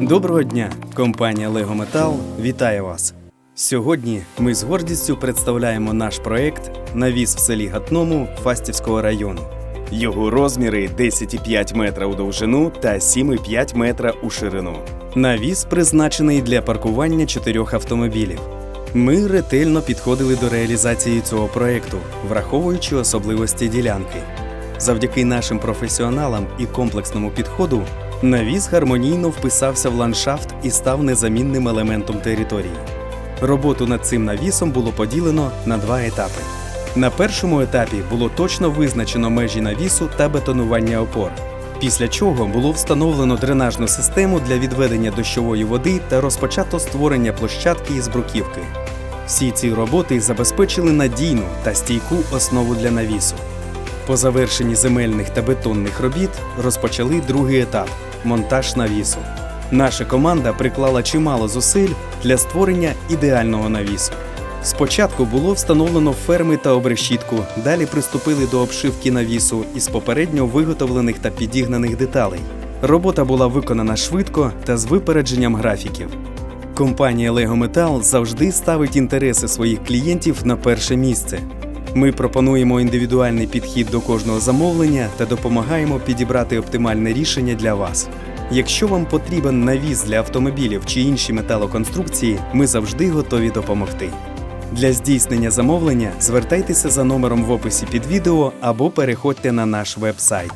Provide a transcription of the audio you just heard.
Доброго дня! Компанія Лего Метал вітає вас. Сьогодні ми з гордістю представляємо наш проект Навіс в селі Гатному Фастівського району. Його розміри 10,5 метра у довжину та 7,5 метра у ширину. Навіс призначений для паркування чотирьох автомобілів. Ми ретельно підходили до реалізації цього проекту, враховуючи особливості ділянки. Завдяки нашим професіоналам і комплексному підходу навіс гармонійно вписався в ландшафт і став незамінним елементом території. Роботу над цим навісом було поділено на два етапи. На першому етапі було точно визначено межі навісу та бетонування опор, після чого було встановлено дренажну систему для відведення дощової води та розпочато створення площадки із бруківки. Всі ці роботи забезпечили надійну та стійку основу для навісу. По завершенні земельних та бетонних робіт розпочали другий етап монтаж навісу. Наша команда приклала чимало зусиль для створення ідеального навісу. Спочатку було встановлено ферми та обрешітку, далі приступили до обшивки навісу із попередньо виготовлених та підігнаних деталей. Робота була виконана швидко та з випередженням графіків. Компанія Lego Metal завжди ставить інтереси своїх клієнтів на перше місце. Ми пропонуємо індивідуальний підхід до кожного замовлення та допомагаємо підібрати оптимальне рішення для вас. Якщо вам потрібен навіз для автомобілів чи інші металоконструкції, ми завжди готові допомогти. Для здійснення замовлення звертайтеся за номером в описі під відео або переходьте на наш веб-сайт.